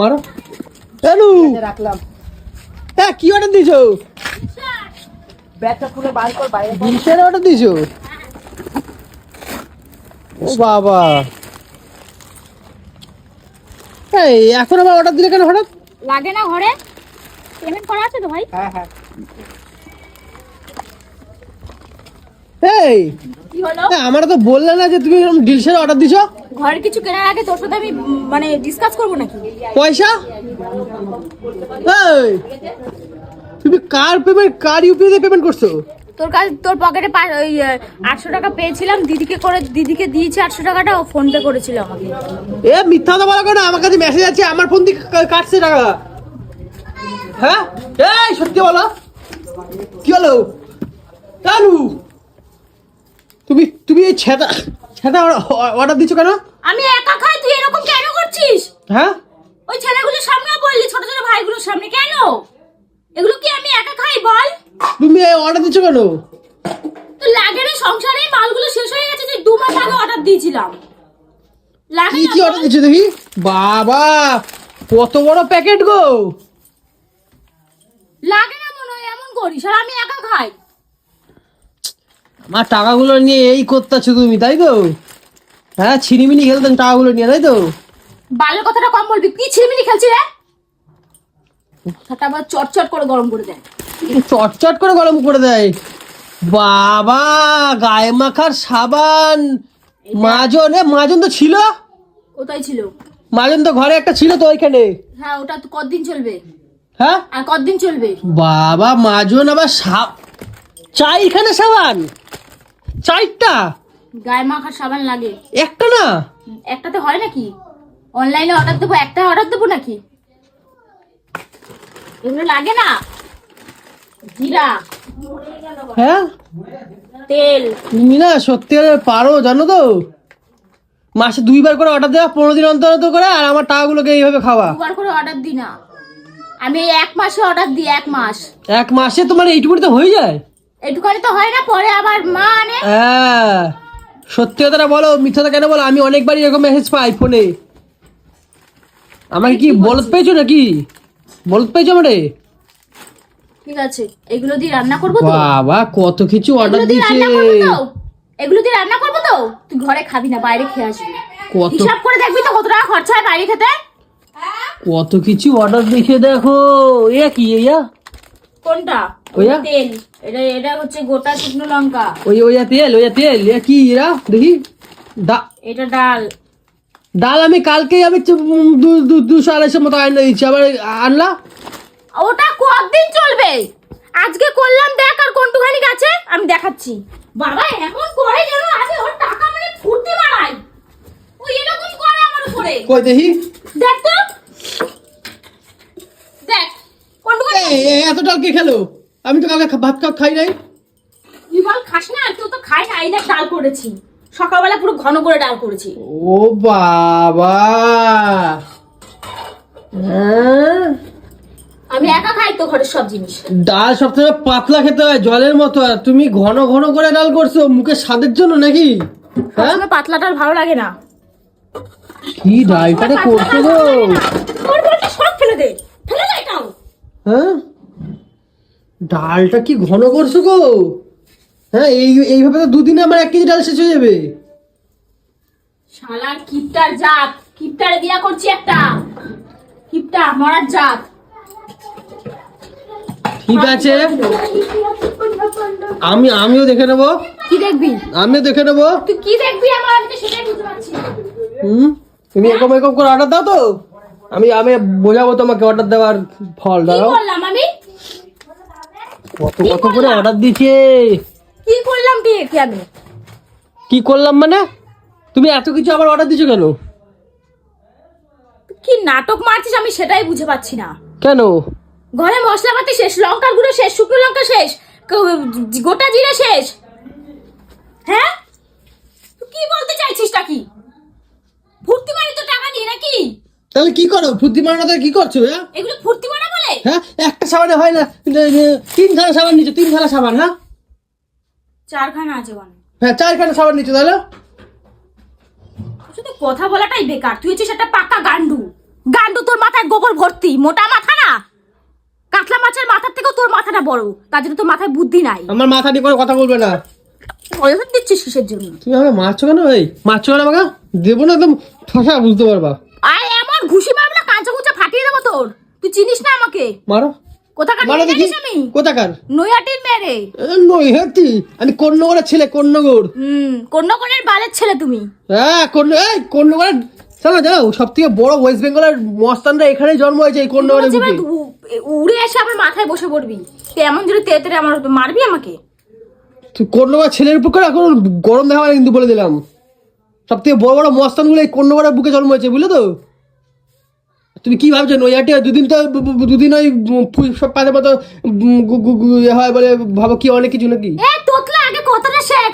মারো। এলু রাখলাম। হ্যাঁ কি অর্ডার দিছো ব্যাগটা খুলে বার কর বাইরে। অর্ডার দিছো ও বাবা। এই এখন আবার অর্ডার দিলে কেন হঠাৎ? লাগে না ঘরে? পেমেন্ট করা আছে তো ভাই? হ্যাঁ হ্যাঁ। এই কি হলো? আমার তো বললে না যে তুমি এরকম ডিলসের অর্ডার দিছো ঘরের কিছু কেনার আগে তোর সাথে আমি মানে ডিসকাস করব নাকি? পয়সা? এই! তুমি কার পেমেন্ট কার ইউপিআই দিয়ে পেমেন্ট করছ? তোর কাছে তোর পকেটে ওই আটশো টাকা পেয়েছিলাম দিদিকে করে দিদিকে দিয়েছি আটশো টাকাটা ও ফোন পে করেছিল আমাকে। এ মিথ্যা কথা বলা কেন? আমার কাছে মেসেজ আছে আমার ফোন থেকে কাটছে টাকা। হ্যাঁ? এই সত্যি বলো। কি হলো? কালু তুমি তুমি এই ছেদা ছেদা অর্ডার দিচ্ছ কেন? আমি একা খাই তুই এরকম কেন করছিস? হ্যাঁ? ওই ছেলেগুলোর সামনে বললি ছোট ছোট ভাইগুলোর সামনে কেন? এগুলো কি আমি একা খাই বল? তুমি অর্ডার দিচ্ছ কেন? তো লাগে না সংসারে মালগুলো শেষ হয়ে গেছে যে দু মাস আগে অর্ডার দিয়েছিলাম। লাগে কি? অর্ডার দিচ্ছ দেখি? বাবা কত বড় প্যাকেট গো! লাগে না মনে হয় এমন করিস আর আমি একা খাই। আমার টাকাগুলো নিয়ে এই করতেছো তুমি তাই তো? হ্যাঁ ছিনিমিনি খেলতেন টাকাগুলো নিয়ে তাই তো? বালের কথাটা কম বলবি। কি ছিমিনি খেলছি রে? আবার চটচট করে গরম করে দেয়। চটচট করে গরম করে দেয়। বাবা গায়ে মাখার সাবান। মাজন এ মাজন তো ছিল? কোথায় ছিল? মাজন তো ঘরে একটা ছিল তো ওইখানে। হ্যাঁ ওটা তো কতদিন চলবে? হ্যাঁ? আর কতদিন চলবে? বাবা মাজন আবার সাপ চাইখানে সাবান। চারটা? গায়ে মাখার সাবান লাগে। একটা না একটাতে হয় নাকি? অনলাইনে অর্ডার দেবো একটা অর্ডার দেবো নাকি? এগুলো লাগে না? জিরা হ্যাঁ? তেল। তুমি না সত্যি পারো জানো তো? মাসে দুইবার করে অর্ডার দেওয়া পনেরো দিন অন্তর অন্তর করে আর আমার টাকাগুলোকে এইভাবে খাওয়া। দুবার করে অর্ডার দিই না। আমি এক মাসে অর্ডার দিই এক মাস। এক মাসে তোমার এইটুকুনি তো হয়ে যায়? এটুখানি তো হয় না পরে আবার মা আনে হ্যাঁ। সত্যি কথাটা বলো মিথ্যাটা কেন বলো? আমি অনেকবারই এরকম মেসেজ পাই ফোনে আমাকে কি বলদ পেয়েছ নাকি? বলদ পেয়েছ আমারে? ঠিক আছে এগুলো দিয়ে রান্না করব তো? বাবা কত কিছু অর্ডার দিয়েছে। এগুলো দিয়ে রান্না করব তো? তুই ঘরে খাবি না বাইরে খেয়ে আসবি। কত হিসাব করে দেখবি তো কত টাকা খরচা হয় বাইরে খেতে। কত কিছু অর্ডার দেখে দেখো। এ কি ইয়া? কোনটা? তেল। এটা এটা হচ্ছে গোটা শুকনো লঙ্কা। ওই ওইয়া তেল ওইয়া তেল। কি এরা? দেখি। এটা ডাল। ডাল আমি কালকেই আমি দুশো আড়াইশো মতো আবার আনলা? ওটা কতদিন চলবে? আজকে করলাম দেখ আর কোনটুখানি আছে আমি দেখাচ্ছি। বাবা এমন করে যেন আমি ওর টাকা মানে মারাই ও এরকম করে আমার উপরে। কই দেখি? দেখ তো দেখ কোনটুখানি এই, এই, এত ডাল কে খেলো? আমি তো কালকে ভাত খা- খাই নাই। তুই বল খাস না তুই তো খাই না এই দেখ ডাল করেছি। সকালবেলা পুরো ঘন করে ডাল করেছি। ও বাবা। হ্যাঁ? আমি একা খাই তো ঘরের সব জিনিস। ডাল সবসময় পাতলা খেতে হয় জলের মতো। আর তুমি ঘন ঘন করে ডাল করছ মুখে স্বাদের জন্য নাকি? হ্যাঁ? পাতলা ডাল ভালো লাগে না। কি ডালটারে করছ গো? সব ফেলে দে। ফেলে দে এটাও। হ্যাঁ? ডালটা কি ঘন করছ গো? হ্যাঁ এই এইভাবে তো দুদিনে আমার এক কেজি ডাল শেষ হয়ে যাবে। শালার কিপটার জাত কিপটারে বিয়া করছি একটা। কিপটা মরার জাত। ঠিক আছে। আমি আমিও দেখে নেব। কি দেখবি? আমিও দেখে নেব। তুই কি দেখবি আমার? আমি তো সেটাই বুঝতে পারছি হুম? তুমি এরকম এরকম করে অর্ডার দাও তো। আমি আমি বোঝাবো তোমাকে অর্ডার দেওয়ার ফল কি দাঁড়াও। করলাম আমি? কত কত করে অর্ডার কি করলাম কি কি আমি? কি করলাম মানে? তুমি এত কিছু আবার অর্ডার দিছো কেন? কি নাটক মারছিস আমি সেটাই বুঝে পাচ্ছি না। কেন? ঘরে মশলাপাতি শেষ লঙ্কার গুঁড়ো শেষ শুকনো লঙ্কা শেষ গোটা জিরে শেষ। হ্যাঁ? তুই কি বলতে চাইছিস টা কি? ফুর্তি মারি তো টাকা নিয়ে নাকি? তাহলে কি করো? বুদ্ধি মারানো কি করছ হ্যাঁ? এগুলো ফুর্তি হ্যাঁ? একটা সাবানে হয় না। তিন থালা সাবান নিচ্ছ তিন থালা সাবান হ্যাঁ? চারখানা আছে মানে। হ্যাঁ চারখানা সাবান নিচ্ছ তাহলে। শুধু কথা বলাটাই বেকার। তুই হচ্ছিস একটা পাকা গান্ডু গান্ডু তোর মাথায় গোবর ভর্তি। মোটা মাথা না? কাতলা মাছের মাথার থেকেও তোর মাথাটা বড়। তার জন্য তোর মাথায় বুদ্ধি নাই। আমার মাথা দিয়ে করে কথা বলবে না। পয়সা দিচ্ছিস কিসের জন্য? তুমি আমাকে মারছো কেন এই? মারছো কেন আমাকে? দেবো না একদম ঠসা বুঝতে পারবা। আর এমন ঘুষি মারবো না কাঁচা কুচা ফাটিয়ে দেবো তোর। তুই চিনিস না আমাকে? মারো। কোথাকার মারো দেখি। আমি? কোথাকার? নৈহাটির মেরে হেতি আমি কন্যগড়ের ছেলে কন্যগড়। হুম কন্যাকনের বালের ছেলে তুমি। হ্যাঁ কন্য এই কন্যগড়ের জানো জানো সব থেকে বড় ওয়েস্ট বেঙ্গলের মস্তানরা এখানেই জন্ম হয়েছে এই কন্যগড়ের বুকে। উড়ে এসে আমার মাথায় বসে পড়বি। এমন যদি তেতে তেতে আমার মারবি আমাকে? তুই কন্যগড় ছেলের উপর এখন গরম দেখা কিন্তু বলে দিলাম। সব থেকে বড় বড় মস্তানগুলো এই কন্যগড়ের বুকে জন্ম হয়েছে বুঝলে তো? তুমি কি ভাবছ? নৈহাটি দুদিন তো দুদিন ওই সব পাতে মতো ইয়ে হয় বলে ভাবো কি, অনেক কিছু নাকি? তোতলা, আগে কথাটা শেখ।